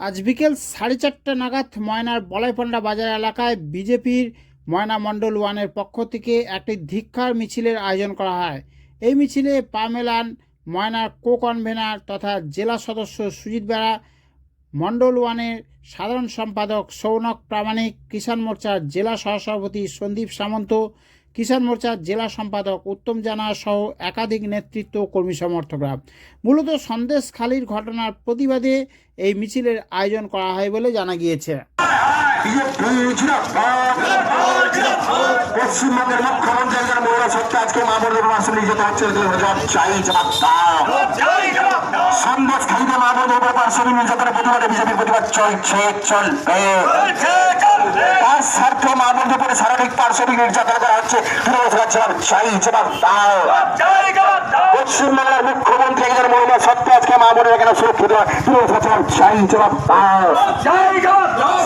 আজ বিকেল সাড়ে চারটা নাগাদ ময়নার বলাইপন্ডা বাজার এলাকায় বিজেপির ময়না মণ্ডল ওয়ানের পক্ষ থেকে একটি ধিক্ষার মিছিলের আয়োজন করা হয়। এই মিছিলে পা মেলান ময়নার কো কনভেনার তথা জেলা সদস্য সুজিত বেড়া মণ্ডল ওয়ানের সাধারণ সম্পাদক সৌনক প্রামাণিক, কিষাণ মোর্চার জেলা সহসভাপতি সন্দীপ সামন্ত কিষাণ মোর্চার জেলা সম্পাদক উত্তম জানা সহ একাধিক নেতৃত্ব কর্মী সমর্থকরা। মূলত সন্দেশখালির ঘটনার প্রতিবাদে এই মিছিলের আয়োজন করা হয় বলে জানা গিয়েছে। পশ্চিমবঙ্গের মুখ্যমন্ত্রী মহিলা সত্য আজকে মা বোনদের মাসে নির্যাতন হচ্ছে চাই জবাব দাও। সন্দেশ খাইতে মা বোনদের উপর পার্শ্ববী নির্যাতনের প্রতিবাদে বিজেপির প্রতিবাদ চলছে চলবে। তার স্বার্থে মা বোনদের উপরে শারীরিক পার্শ্ববী নির্যাতন করা হচ্ছে। তৃণমূল জবাব চাই জবাব দাও। পশ্চিমবাংলার মুখ্যমন্ত্রী একজন মহিলা সত্য আজকে মা বোনের এখানে সুরক্ষিত তৃণমূল জবাব চাই জবাব দাও।